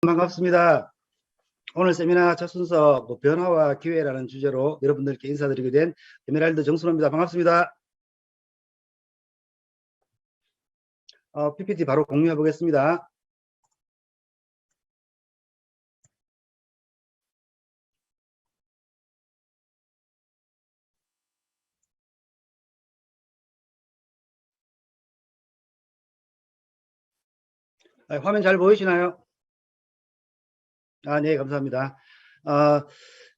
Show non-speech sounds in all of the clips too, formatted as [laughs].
반갑습니다. 오늘 세미나 첫 순서 뭐 변화와 기회라는 주제로 여러분들께 인사드리게 된 에메랄드 정순호입니다. 반갑습니다. 어, PPT 바로 공유해 보겠습니다. 아, 화면 잘 보이시나요? 아, 네, 감사합니다. 아,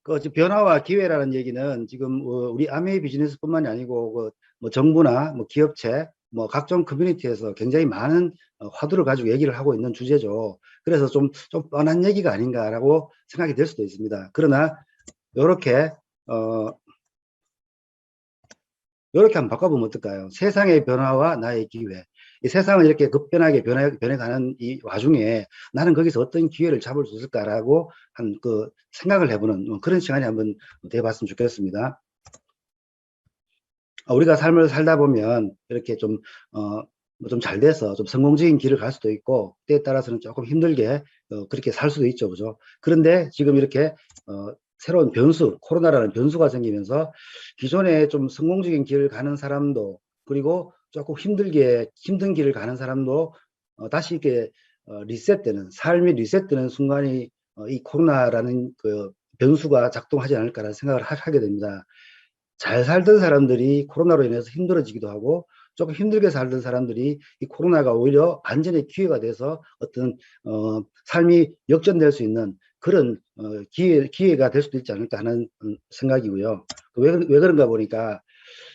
그 변화와 기회라는 얘기는 지금 어, 우리 아메이 비즈니스뿐만이 아니고 그 뭐 정부나 뭐 기업체 뭐 각종 커뮤니티에서 굉장히 많은 어, 화두를 가지고 얘기를 하고 있는 주제죠. 그래서 좀, 좀 뻔한 얘기가 아닌가라고 생각이 될 수도 있습니다. 그러나 이렇게 어, 이렇게 한번 바꿔보면 어떨까요? 세상의 변화와 나의 기회. 이 세상은 이렇게 급변하게 변해, 변해가는 이 와중에 나는 거기서 어떤 기회를 잡을 수 있을까라고 한 그 생각을 해보는 그런 시간이 한번 돼봤으면 좋겠습니다. 어, 우리가 삶을 살다 보면 이렇게 좀, 어, 좀 잘 돼서 좀 성공적인 길을 갈 수도 있고 때에 따라서는 조금 힘들게 어, 그렇게 살 수도 있죠. 그죠? 그런데 지금 이렇게 어, 새로운 변수, 코로나라는 변수가 생기면서 기존에 좀 성공적인 길을 가는 사람도 그리고 조금 힘들게 힘든 길을 가는 사람도 어, 다시 이렇게 어, 리셋되는 삶이 리셋되는 순간이 어, 이 코로나라는 그 변수가 작동하지 않을까라는 생각을 하, 하게 됩니다. 잘 살던 사람들이 코로나로 인해서 힘들어지기도 하고 조금 힘들게 살던 사람들이 이 코로나가 오히려 안전의 기회가 돼서 어떤 어, 삶이 역전될 수 있는 그런 어, 기회, 기회가 될 수도 있지 않을까 하는 음, 생각이고요. 왜, 왜 그런가 보니까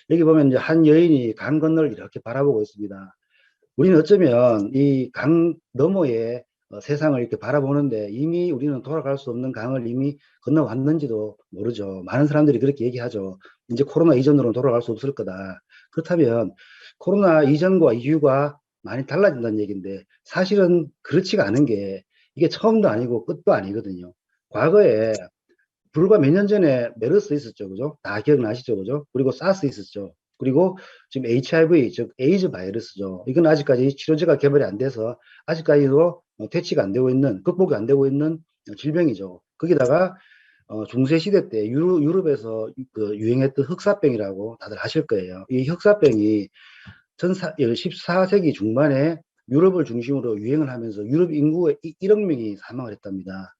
여기 보면 이제 한 여인이 강 건너를 이렇게 바라보고 있습니다. 우리는 어쩌면 이 강 너머에 어, 세상을 이렇게 바라보는데 이미 우리는 돌아갈 수 없는 강을 이미 건너왔는지도 모르죠. 많은 사람들이 그렇게 얘기하죠. 이제 코로나 이전으로는 돌아갈 수 없을 거다. 그렇다면 코로나 이전과 이후가 많이 달라진다는 얘기인데 사실은 그렇지가 않은 게 이게 처음도 아니고 끝도 아니거든요. 과거에 불과 몇 년 전에 메르스 있었죠. 그죠? 다 기억나시죠? 그죠? 그리고 사스 있었죠. 그리고 지금 HIV, 즉 에이즈 바이러스죠. 이건 아직까지 치료제가 개발이 안 돼서 아직까지도 어, 퇴치가 안 되고 있는, 극복이 안 되고 있는 질병이죠. 거기다가 어, 중세 시대 때 유럽, 유럽 에서 그 유행했던 흑사병이라고 다들 아실 거예요. 이 흑사병이 전사, 14세기 중반에 유럽을 중심으로 유행을 하면서 유럽 인구의 1억 명이 사망을 했답니다.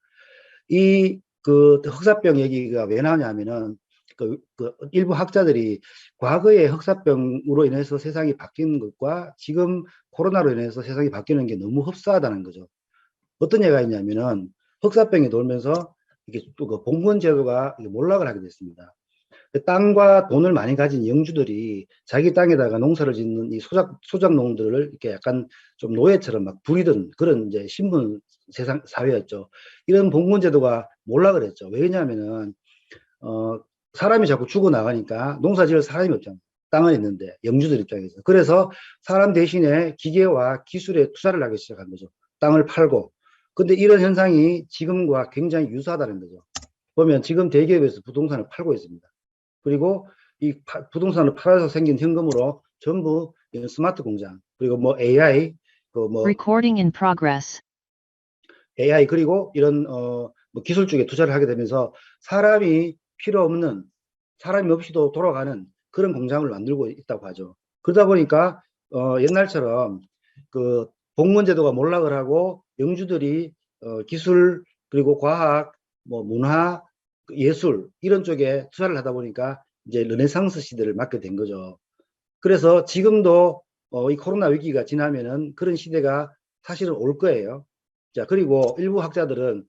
이 그 흑사병 얘기가 왜 나오냐면은 그, 그 일부 학자들이 과거의 흑사병으로 인해서 세상이 바뀌는 것과 지금 코로나로 인해서 세상이 바뀌는 게 너무 흡사하다는 거죠. 어떤 얘기가 있냐면은 흑사병이 돌면서 이게 또그 봉건 제도가 몰락을 하게 됐습니다. 땅과 돈을 많이 가진 영주들이 자기 땅에다가 농사를 짓는 이 소작, 소작 농들을 이렇게 약간 좀 노예처럼 막 부리던 그런 이제 신분 세상, 사회였죠. 이런 봉건 제도가 몰락을 했죠. 왜냐하면은, 어, 사람이 자꾸 죽어 나가니까 농사 지을 사람이 없잖아요. 땅은 있는데, 영주들 입장에서. 그래서 사람 대신에 기계와 기술에 투자를 하기 시작한 거죠. 땅을 팔고. 근데 이런 현상이 지금과 굉장히 유사하다는 거죠. 보면 지금 대기업에서 부동산을 팔고 있습니다. 그리고 이 파, 부동산을 팔아서 생긴 현금으로 전부 스마트 공장 그리고 뭐 AI 그뭐. AI 그리고 이런 어 뭐 기술 쪽에 투자를 하게 되면서 사람이 필요 없는 사람이 없이도 돌아가는 그런 공장을 만들고 있다고 하죠. 그러다 보니까 어 옛날처럼 그 공무원 제도가 몰락을 하고 영주들이 어 기술 그리고 과학 뭐 문화 예술 이런 쪽에 투자를 하다 보니까 이제 르네상스 시대를 맞게 된 거죠. 그래서 지금도 어, 이 코로나 위기가 지나면은 그런 시대가 사실은 올 거예요. 자, 그리고 일부 학자들은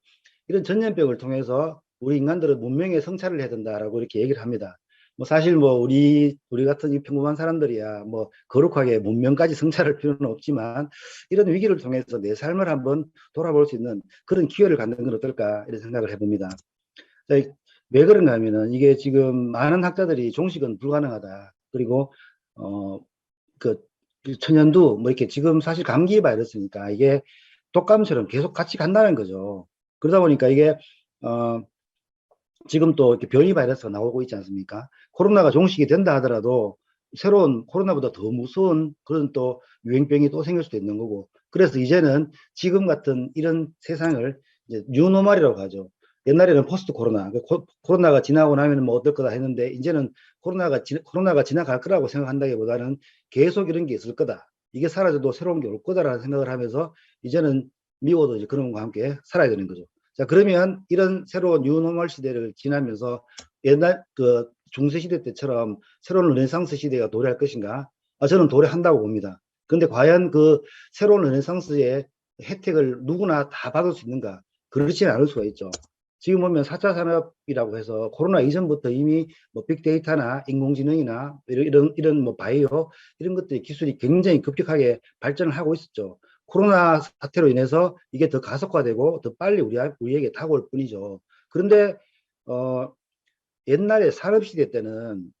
이런 전염병을 통해서 우리 인간들은 문명의 성찰을 해야 된다라고 이렇게 얘기를 합니다. 뭐 사실 뭐 우리 우리 같은 이 평범한 사람들이야 뭐 거룩하게 문명까지 성찰할 필요는 없지만 이런 위기를 통해서 내 삶을 한번 돌아볼 수 있는 그런 기회를 갖는 건 어떨까 이런 생각을 해봅니다. 왜 그런가 하면은 이게 지금 많은 학자들이 종식은 불가능하다. 그리고 어그 천연두 뭐 이렇게 지금 사실 감기 바이러스니까 이게 독감처럼 계속 같이 간다는 거죠. 그러다 보니까 이게 어 지금 또 이렇게 변이 바이러스가 나오고 있지 않습니까? 코로나가 종식이 된다 하더라도 새로운 코로나보다 더 무서운 그런 또 유행병이 또 생길 수도 있는 거고 그래서 이제는 지금 같은 이런 세상을 이제 뉴노멀이라고 하죠. 옛날에는 포스트 코로나, 그 코, 코로나가 지나고 나면 뭐 어떨 거다 했는데 이제는 코로나가 지, 코로나가 지나갈 거라고 생각한다기보다는 계속 이런 게 있을 거다. 이게 사라져도 새로운 게 올 거다라는 생각을 하면서 이제는 미워도 이제 그런 것과 함께 살아야 되는 거죠. 자 그러면 이런 새로운 뉴노멀 시대를 지나면서 옛날 그 중세 시대 때처럼 새로운 르네상스 시대가 도래할 것인가? 아, 저는 도래한다고 봅니다. 근데 과연 그 새로운 르네상스의 혜택을 누구나 다 받을 수 있는가? 그렇지는 않을 수가 있죠. 지금 보면 4차 산업이라고 해서 코로나 이전부터 이미 뭐 빅데이터나 인공지능이나 이런, 이런, 뭐 바이오 이런 것들이 기술이 굉장히 급격하게 발전을 하고 있었죠. 코로나 사태로 인해서 이게 더 가속화되고 더 빨리 우리, 우리에게 다가올 뿐이죠. 그런데, 어, 옛날에 산업시대 때는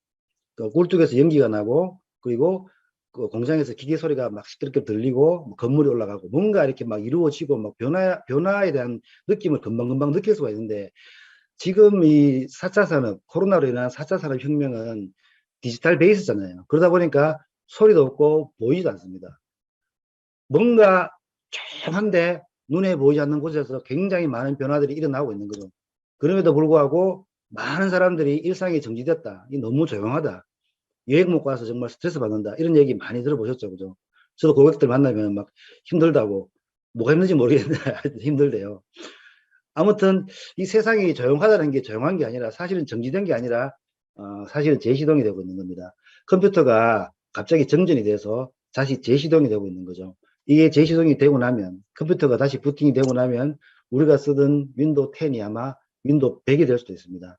그 굴뚝에서 연기가 나고 그리고 그 공장에서 기계 소리가 막 시끄럽게 들리고 뭐 건물이 올라가고 뭔가 이렇게 막 이루어지고 막 변화 변화에 대한 느낌을 금방금방 느낄 수가 있는데 지금 이 4차 산업 코로나로 인한 4차 산업 혁명은 디지털 베이스잖아요. 그러다 보니까 소리도 없고 보이지도 않습니다. 뭔가 조용한데 눈에 보이지 않는 곳에서 굉장히 많은 변화들이 일어나고 있는 거죠. 그럼에도 불구하고 많은 사람들이 일상이 정지됐다. 이 너무 조용하다. 여행 못 가서 정말 스트레스 받는다. 이런 얘기 많이 들어보셨죠. 그죠? 저도 고객들 만나면 막 힘들다고 뭐가 힘든지 모르겠는데 [laughs] 힘들대요. 아무튼 이 세상이 조용하다는 게 조용한 게 아니라 사실은 정지된 게 아니라 어, 사실은 재시동이 되고 있는 겁니다. 컴퓨터가 갑자기 정전이 돼서 다시 재시동이 되고 있는 거죠. 이게 재시동이 되고 나면 컴퓨터가 다시 부팅이 되고 나면 우리가 쓰던 윈도우 10이 아마 윈도우 100이 될 수도 있습니다.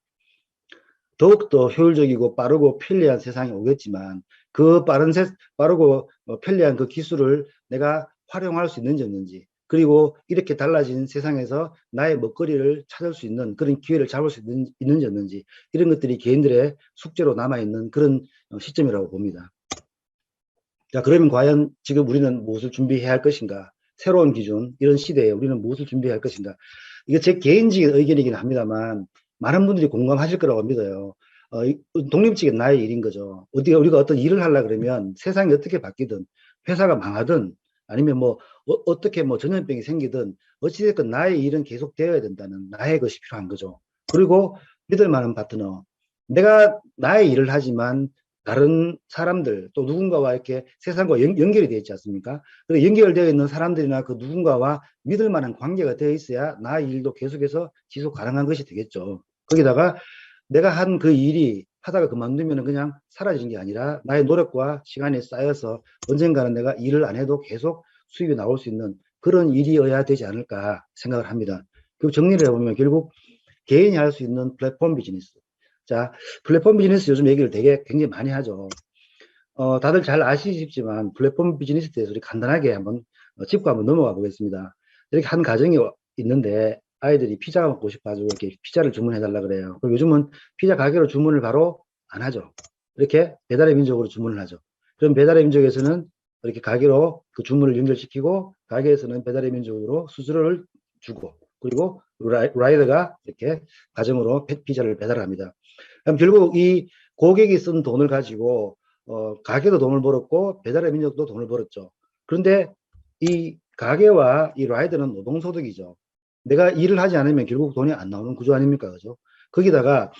더욱더 효율적이고 빠르고 편리한 세상이 오겠지만 그 빠른 세, 빠르고 어, 편리한 그 기술을 내가 활용할 수 있는지 없는지 그리고 이렇게 달라진 세상에서 나의 먹거리를 찾을 수 있는 그런 기회를 잡을 수 있는, 있는지 없는지 이런 것들이 개인들의 숙제로 남아있는 그런 어, 시점이라고 봅니다. 자 그러면 과연 지금 우리는 무엇을 준비해야 할 것인가 새로운 기준 이런 시대에 우리는 무엇을 준비해야 할 것인가 이게 제 개인적인 의견이긴 합니다만 많은 분들이 공감하실 거라고 믿어요. 어, 독립직은 나의 일인 거죠. 어디가 우리가 어떤 일을 하려 그러면 세상이 어떻게 바뀌든 회사가 망하든 아니면 뭐 어, 떻게뭐 전염병이 생기든 어찌됐건 나의 일은 계속 되어야 된다는 나의 것이 필요한 거죠. 그리고 믿을 만한 파트너. 내가 나의 일을 하지만 다른 사람들 또 누군가와 이렇게 세상과 연, 결이 되어 있지 않습니까? 그리고 연결되어 있는 사람들이나 그 누군가와 믿을 만한 관계가 되어 있어야 나의 일도 계속해서 지속 가능한 것이 되겠죠. 거기다가 내가 한 그 일이 하다가 그만두면 그냥 사라진 게 아니라 나의 노력과 시간이 쌓여서 언젠가는 내가 일을 안 해도 계속 수입이 나올 수 있는 그런 일이어야 되지 않을까 생각을 합니다. 그 정리를 해보면 결국 개인이 할 수 있는 플랫폼 비즈니스. 자, 플랫폼 비즈니스 요즘 얘기를 되게 굉장히 많이 하죠. 어, 다들 잘 아시겠지만 플랫폼 비즈니스에 대해서 우리 간단하게 한번 어, 짚고 한번 넘어가 보겠습니다. 이렇게 한 가정이 있는데 아이들이 피자가 먹고 싶어가지고 이렇게 피자를 주문해 달라 그래요. 그럼 요즘은 피자 가게로 주문을 바로 안 하죠. 이렇게 배달의 민족으로 주문을 하죠. 그럼 배달의 민족에서는 이렇게 가게로 그 주문을 연결시키고 가게에서는 배달의 민족으로 수수료를 주고 그리고 라이더가 이렇게 가정으로 피자를 배달합니다. 그럼 결국 이 고객이 쓴 돈을 가지고 어, 가게도 돈을 벌었고 배달의 민족도 돈을 벌었죠. 그런데 이 가게와 이 라이더는 노동소득이죠. 내가 일을 하지 않으면 결국 돈이 안 나오는 구조 아닙니까? 그죠? 거기다가,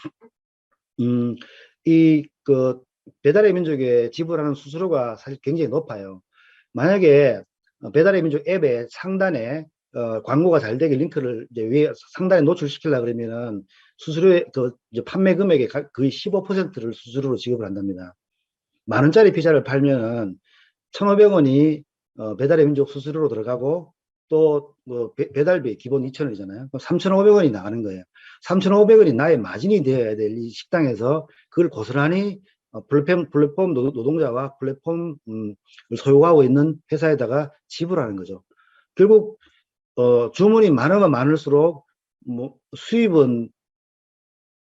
음, 이, 그, 배달의 민족에 지불하는 수수료가 사실 굉장히 높아요. 만약에 배달의 민족 앱에 상단에 어, 광고가 잘 되게 링크를 이제 위에 상단에 노출시키려 그러면은 수수료의 그 판매 금액의 거의 15%를 수수료로 지급을 한답니다. 만 원짜리 피자를 팔면은 1,500원이 어, 배달의 민족 수수료로 들어가고 또 뭐 배달비 기본 2,000원이잖아요. 3,500원이 나가는 거예요. 3,500원이 나의 마진이 되어야 될 이 식당에서 그걸 고스란히 어, 플랫폼, 플랫폼 노동자와 플랫폼을 소유하고 있는 회사에다가 지불하는 거죠. 결국 어, 주문이 많으면 많을수록 뭐 수입은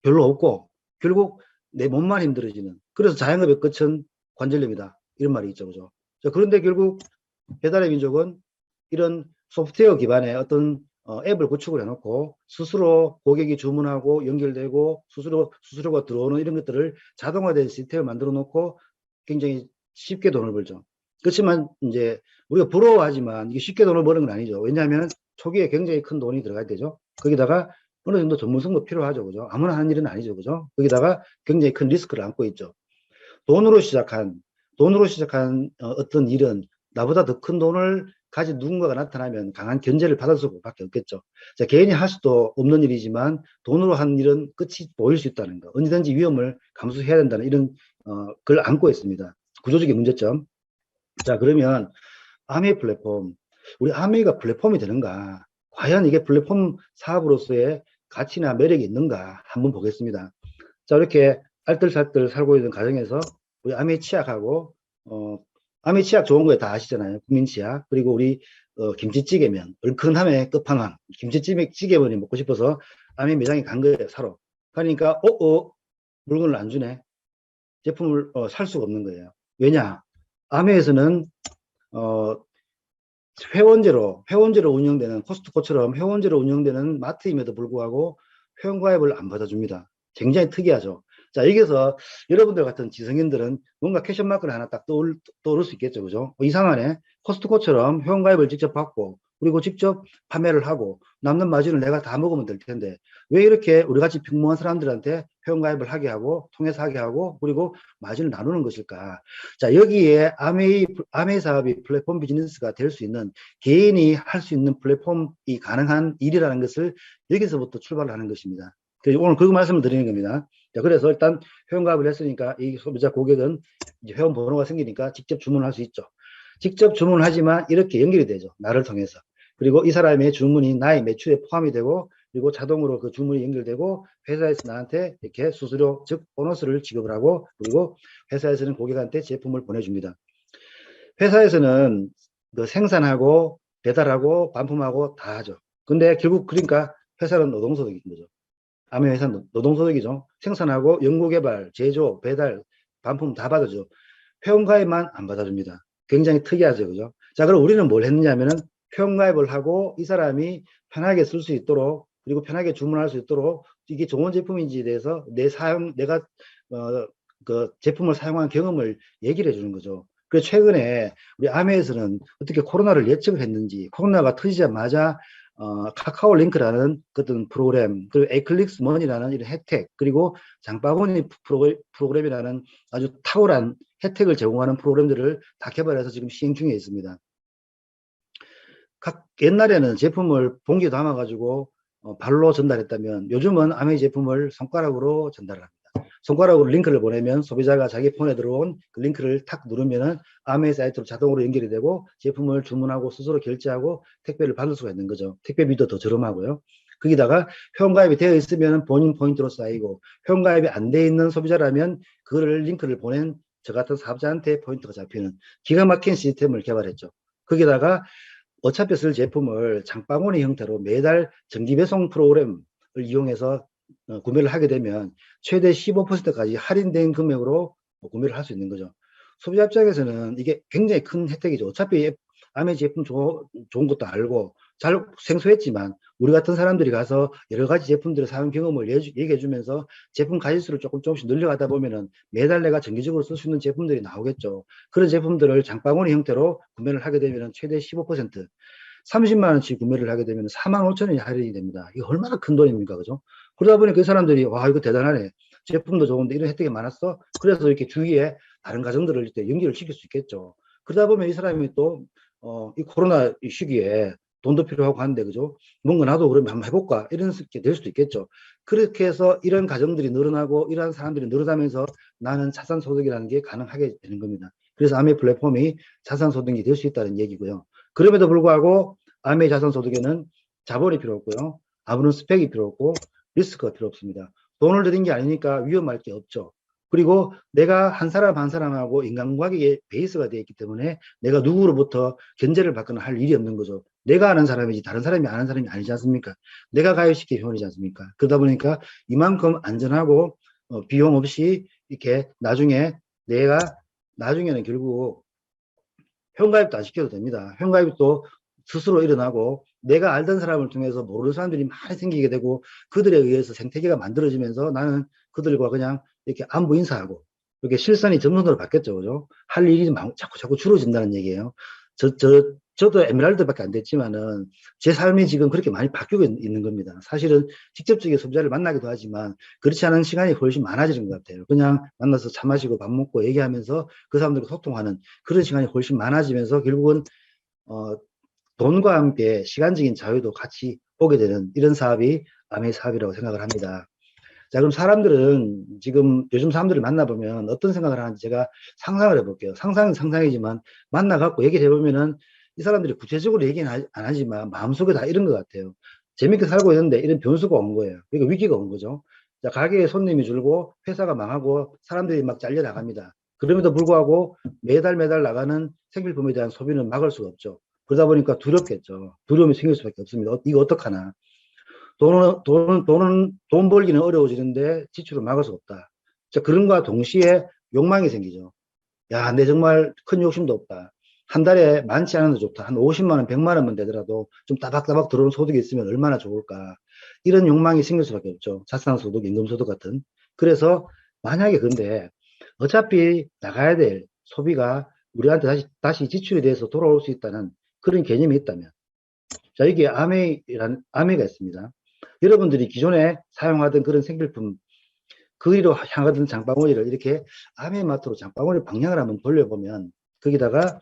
별로 없고 결국 내 몸만 힘들어지는 그래서 자영업의 끝은 관절염이다 이런 말이 있죠 그죠 자, 그런데 결국 배달의 민족은 이런 소프트웨어 기반의 어떤 어, 앱을 구축을 해놓고 스스로 고객이 주문하고 연결되고 스스로 수수료가 들어오는 이런 것들을 자동화된 시스템을 만들어 놓고 굉장히 쉽게 돈을 벌죠. 그렇지만 이제 우리가 부러워하지만 이게 쉽게 돈을 버는 건 아니죠. 왜냐하면 초기에 굉장히 큰 돈이 들어가야 되죠. 거기다가 어느 정도 전문성도 필요하죠. 그죠? 아무나 하는 일은 아니죠. 그죠? 거기다가 굉장히 큰 리스크를 안고 있죠. 돈으로 시작한, 돈으로 시작한 어, 어떤 일은 나보다 더 큰 돈을 가진 누군가가 나타나면 강한 견제를 받을 수밖에 없겠죠. 자, 개인이 할 수도 없는 일이지만 돈으로 하는 일은 끝이 보일 수 있다는 거. 언제든지 위험을 감수해야 된다는 이런 어, 걸 안고 있습니다. 구조적인 문제점. 자, 그러면 아메 플랫폼. 우리 아메가 플랫폼이 되는가? 과연 이게 플랫폼 사업으로서의 가치나 매력이 있는가? 한번 보겠습니다. 자, 이렇게 알뜰살뜰 살고 있는 가정에서 우리 아메 치약하고 어, 아메 치약 좋은 거에 다 아시잖아요. 국민 치약. 그리고 우리 어, 김치찌개면 얼큰함의 끝판왕. 김치찌개면이 먹고 싶어서 아메 매장에 간 거예요. 사러. 가니까 어어 물건을 안 주네. 제품을 어, 살 수가 없는 거예요. 왜냐? 아메에서는 어, 회원제로 회원제로 운영되는 코스트코처럼 회원제로 운영되는 마트임에도 불구하고 회원 가입을 안 받아줍니다. 굉장히 특이하죠. 자, 여기서 여러분들 같은 지성인들은 뭔가 캐션마크를 하나 딱 떠올, 떠오를 수 있겠죠. 그죠? 어, 이상하네. 코스트코처럼 회원 가입을 직접 받고, 그리고 직접 판매를 하고, 남는 마진을 내가 다 먹으면 될 텐데, 왜 이렇게 우리 같이 평범한 사람들한테 회원가입을 하게 하고, 통해서 하게 하고, 그리고 마진을 나누는 것일까? 자, 여기에 아메이, 아메이 사업이 플랫폼 비즈니스가 될 수 있는, 개인이 할 수 있는 플랫폼이 가능한 일이라는 것을 여기서부터 출발을 하는 것입니다. 그래서 오늘 그 말씀을 드리는 겁니다. 자, 그래서 일단 회원가입을 했으니까 이 소비자 고객은 회원 번호가 생기니까 직접 주문을 할수 있죠. 직접 주문을 하지만 이렇게 연결이 되죠. 나를 통해서. 그리고 이 사람의 주문이 나의 매출에 포함이 되고 그리고 자동으로 그 주문이 연결되고 회사에서 나한테 이렇게 수수료 즉 보너스를 지급을 하고 그리고 회사에서는 고객한테 제품을 보내줍니다. 회사에서는 그 생산하고 배달하고 반품하고 다 하죠. 근데 결국 그러니까 회사는 노동소득인 거죠. 아메 회사는 노동소득이죠. 생산하고 연구개발, 제조, 배달, 반품 다 받아줘. 회원가입만 안 받아줍니다. 굉장히 특이하죠. 그죠? 자, 그럼 우리는 뭘 했느냐면은 회원가입을 하고 이 사람이 편하게 쓸 수 있도록 그리고 편하게 주문할 수 있도록 이게 좋은 제품인지에 대해서 내 사용, 내가, 어, 그 제품을 사용한 경험을 얘기를 해주는 거죠. 그래서 최근에 우리 아메에서는 어떻게 코로나를 예측을 했는지 코로나가 터지자마자 어, 카카오 링크라는 어떤 프로그램, 그리고 에클릭스 머니라는 이런 혜택, 그리고 장바구니 프로, 프로그램이라는 아주 탁월한 혜택을 제공하는 프로그램들을 다 개발해서 지금 시행 중에 있습니다. 각 옛날에는 제품을 봉지에 담아가지고 어, 발로 전달했다면 요즘은 아메이 제품을 손가락으로 전달을 합니다. 손가락으로 링크를 보내면 소비자가 자기 폰에 들어온 그 링크를 탁 누르면은 아메이 사이트로 자동으로 연결이 되고 제품을 주문하고 스스로 결제하고 택배를 받을 수가 있는 거죠. 택배비도 더 저렴하고요. 거기다가 회원가입이 되어 있으면 본인 포인트로 쌓이고 회원가입이 안 돼 있는 소비자라면 그거를 링크를 보낸 저 같은 사업자한테 포인트가 잡히는 기가 막힌 시스템을 개발했죠. 거기다가 어차피 쓸 제품을 장바구니 형태로 매달 정기 배송 프로그램을 이용해서 어, 구매를 하게 되면 최대 15%까지 할인된 금액으로 뭐 구매를 할 수 있는 거죠. 소비자 입장에서는 이게 굉장히 큰 혜택이죠. 어차피 아메 제품 조, 좋은 것도 알고 잘 생소했지만 우리 같은 사람들이 가서 여러 가지 제품들의 사용 경험을 얘기해 주면서 제품 가짓수를 조금 조금씩 늘려가다 보면은 매달 내가 정기적으로 쓸 수 있는 제품들이 나오겠죠. 그런 제품들을 장바구니 형태로 구매를 하게 되면 최대 15% 30만 원치 구매를 하게 되면 4만 5천 원이 할인이 됩니다. 이거 얼마나 큰 돈입니까? 그죠? 그러다 보니 그 사람들이 와 이거 대단하네. 제품도 좋은데 이런 혜택이 많았어. 그래서 이렇게 주위에 다른 가정들을 이렇게 연결을 시킬 수 있겠죠. 그러다 보면 이 사람이 또 어, 이 코로나 시기에 돈도 필요하고 하는데 그죠? 뭔가 나도 그러면 한번 해볼까 이런 게 될 수도 있겠죠. 그렇게 해서 이런 가정들이 늘어나고 이러한 사람들이 늘어나면서 나는 자산 소득이라는 게 가능하게 되는 겁니다. 그래서 아메 플랫폼이 자산 소득이 될 수 있다는 얘기고요. 그럼에도 불구하고 아메 자산 소득에는 자본이 필요 없고요. 아무런 스펙이 필요 없고 리스크가 필요 없습니다. 돈을 들인 게 아니니까 위험할 게 없죠. 그리고 내가 한 사람 한 사람하고 인간관계의 베이스가 되어 있기 때문에 내가 누구로부터 견제를 받거나 할 일이 없는 거죠. 내가 아는 사람이지 다른 사람이 아는 사람이 아니지 않습니까? 내가 가입시킨 회원이지 않습니까? 그러다 보니까 이만큼 안전하고 어, 비용 없이 이렇게 나중에 내가 나중에는 결국 회원가입도 안 시켜도 됩니다. 회원가입도 스스로 일어나고 내가 알던 사람을 통해서 모르는 사람들이 많이 생기게 되고 그들에 의해서 생태계가 만들어지면서 나는 그들과 그냥 이렇게 안부 인사하고 이렇게 실선이 점선으로 바뀌었죠. 그죠? 할 일이 자꾸 자꾸 줄어진다는 얘기예요. 저, 저, 저도 에메랄드밖에 안 됐지만은 제 삶이 지금 그렇게 많이 바뀌고 있- 있는 겁니다. 사실은 직접적인 소비자를 만나기도 하지만 그렇지 않은 시간이 훨씬 많아지는 것 같아요. 그냥 만나서 차 마시고 밥 먹고 얘기하면서 그 사람들과 소통하는 그런 시간이 훨씬 많아지면서 결국은 어, 돈과 함께 시간적인 자유도 같이 보게 되는 이런 사업이 아메 사업이라고 생각을 합니다. 자, 그럼 사람들은 지금 요즘 사람들을 만나보면 어떤 생각을 하는지 제가 상상을 해볼게요. 상상은 상상이지만 만나갖고 얘기를 해보면은 이 사람들이 구체적으로 얘기는 하- 안 하지만 마음속에 다 이런 것 같아요. 재밌게 살고 있는데 이런 변수가 온 거예요. 그러니까 위기가 온 거죠. 자, 가게에 손님이 줄고 회사가 망하고 사람들이 막 잘려 나갑니다. 그럼에도 불구하고 매달 매달 나가는 생필품에 대한 소비는 막을 수가 없죠. 그러다 보니까 두렵겠죠. 두려움이 생길 수밖에 없습니다. 어, 이거 어떡하나. 돈은, 돈은, 돈은, 돈 벌기는 어려워지는데 지출을 막을 수 없다. 자, 그런과 동시에 욕망이 생기죠. 야, 내 정말 큰 욕심도 없다. 한 달에 많지 않아도 좋다. 한 50만 원, 100만 원만 되더라도 좀 따박따박 들어오는 소득이 있으면 얼마나 좋을까. 이런 욕망이 생길 수밖에 없죠. 자산소득, 임금소득 같은. 그래서 만약에 근데 어차피 나가야 될 소비가 우리한테 다시, 다시 지출이 돼서 돌아올 수 있다는 그런 개념이 있다면. 자, 여기에 아메이라는, 아메가 있습니다. 여러분들이 기존에 사용하던 그런 생필품, 거기로 향하던 장바구니를 이렇게 아메 마트로 장바구니 방향을 한번 돌려보면 거기다가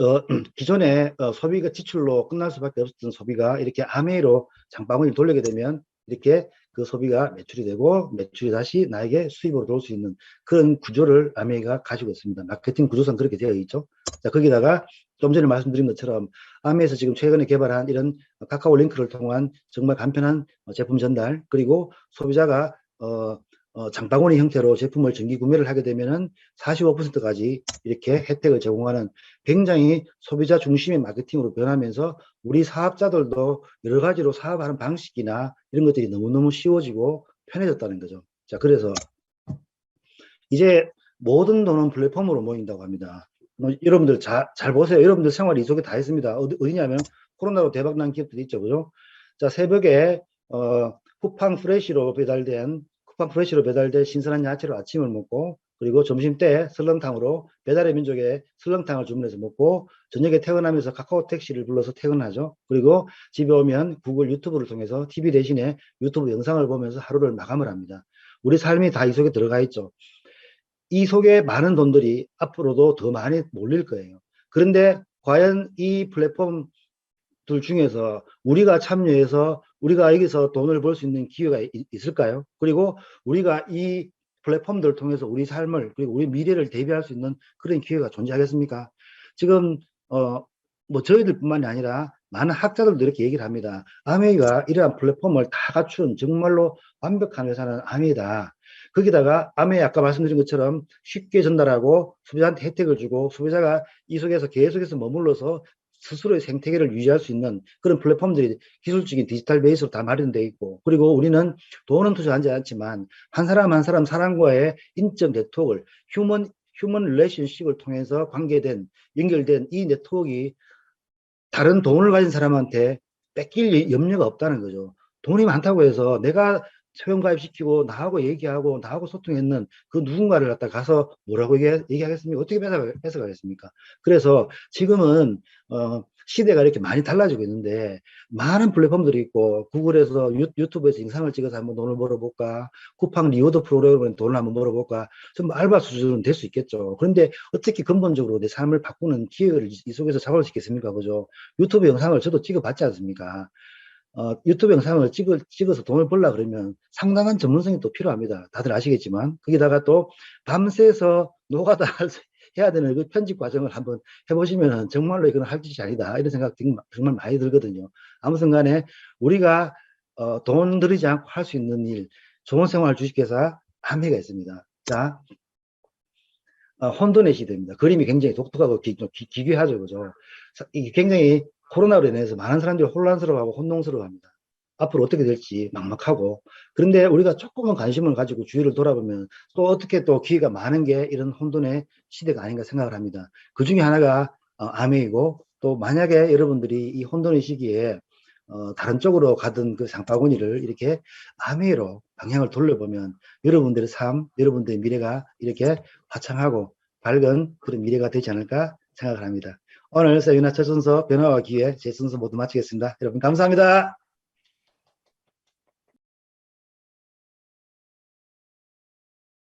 어, [clears throat] 기존에 어, 소비가 지출로 끝날 수밖에 없었던 소비가 이렇게 아메이로 장바구니를 돌리게 되면 이렇게 그 소비가 매출이 되고 매출이 다시 나에게 수입으로 들어올 수 있는 그런 구조를 아메이가 가지고 있습니다. 마케팅 구조상 그렇게 되어 있죠. 자, 거기다가 좀 전에 말씀드린 것처럼 아메에서 지금 최근에 개발한 이런 카카오 링크를 통한 정말 간편한 어, 제품 전달 그리고 소비자가 어, 어, 장바구니 형태로 제품을 정기 구매를 하게 되면은 45%까지 이렇게 혜택을 제공하는 굉장히 소비자 중심의 마케팅으로 변하면서 우리 사업자들도 여러 가지로 사업하는 방식이나 이런 것들이 너무너무 쉬워지고 편해졌다는 거죠. 자, 그래서 이제 모든 돈은 플랫폼으로 모인다고 합니다. 뭐 여러분들 자, 잘 보세요. 여러분들 생활 이 속에 다 있습니다. 어디, 어디냐면 코로나로 대박난 기업들이 있죠. 그죠? 자, 새벽에 어, 쿠팡 프레시로 배달된 쿠팡 프레시로 배달된 신선한 야채로 아침을 먹고 그리고 점심 때 설렁탕으로 배달의 민족에 설렁탕을 주문해서 먹고 저녁에 퇴근하면서 카카오 택시를 불러서 퇴근하죠. 그리고 집에 오면 구글 유튜브를 통해서 TV 대신에 유튜브 영상을 보면서 하루를 마감을 합니다. 우리 삶이 다 이 속에 들어가 있죠. 이 속에 많은 돈들이 앞으로도 더 많이 몰릴 거예요. 그런데 과연 이 플랫폼들 중에서 우리가 참여해서 우리가 여기서 돈을 벌 수 있는 기회가 이- 있을까요? 그리고 우리가 이 플랫폼들을 통해서 우리 삶을 그리고 우리 미래를 대비할 수 있는 그런 기회가 존재하겠습니까? 지금 어 뭐 저희들뿐만이 아니라 많은 학자들도 이렇게 얘기를 합니다. 아메이가 이러한 플랫폼을 다 갖춘 정말로 완벽한 회사는 아메이다. 거기다가 아메이 아까 말씀드린 것처럼 쉽게 전달하고 소비자한테 혜택을 주고 소비자가 이 속에서 계속해서 머물러서 스스로의 생태계를 유지할 수 있는 그런 플랫폼들이 기술적인 디지털 베이스로 다 마련되어 있고 그리고 우리는 돈은 투자하지 않지만 한 사람 한 사람 사람과의 인적 네트워크를 휴먼 휴먼 릴레이션십을 통해서 관계된 연결된 이 네트워크가 다른 돈을 가진 사람한테 뺏길 염려가 없다는 거죠. 돈이 많다고 해서 내가 회원가입시키고 나하고 얘기하고 나하고 소통했는 그 누군가를 갖다 가서 뭐라고 얘기, 얘기하겠습니까? 어떻게 해석, 해석하겠습니까? 그래서 지금은 어, 시대가 이렇게 많이 달라지고 있는데 많은 플랫폼들이 있고 구글에서 유, 유튜브에서 영상을 찍어서 한번 돈을 벌어볼까 쿠팡 리워드 프로그램에 돈을 한번 벌어볼까 좀 알바 수준은 될 수 있겠죠. 그런데 어떻게 근본적으로 내 삶을 바꾸는 기회를 이 속에서 잡을 수 있겠습니까? 그죠? 유튜브 영상을 저도 찍어봤지 않습니까? 어, 유튜브 영상을 찍을, 찍어서 돈을 벌라 그러면 상당한 전문성이 또 필요합니다. 다들 아시겠지만. 거기다가 또 밤새서 노가다 [laughs] 해야 되는 그 편집 과정을 한번 해보시면 정말로 이건 할 짓이 아니다. 이런 생각 정말 많이 들거든요. 아무튼 간에 우리가 어, 돈 들이지 않고 할 수 있는 일, 좋은 생활 주식회사 한매가 있습니다. 자, 어, 혼돈의 시대입니다. 그림이 굉장히 독특하고 기, 좀 기, 기괴하죠. 그죠? 이게 굉장히 코로나로 인해서 많은 사람들이 혼란스러워하고 혼동스러워합니다. 앞으로 어떻게 될지 막막하고 그런데 우리가 조금만 관심을 가지고 주위를 돌아보면 또 어떻게 또 기회가 많은 게 이런 혼돈의 시대가 아닌가 생각을 합니다. 그 중에 하나가 어, 아메이고 또 만약에 여러분들이 이 혼돈의 시기에 어, 다른 쪽으로 가던 그 장바구니를 이렇게 아메이로 방향을 돌려보면 여러분들의 삶, 여러분들의 미래가 이렇게 화창하고 밝은 그런 미래가 되지 않을까 생각을 합니다. 오늘 세미나 첫 순서 변화와 기회 제 순서 모두 마치겠습니다. 여러분 감사합니다.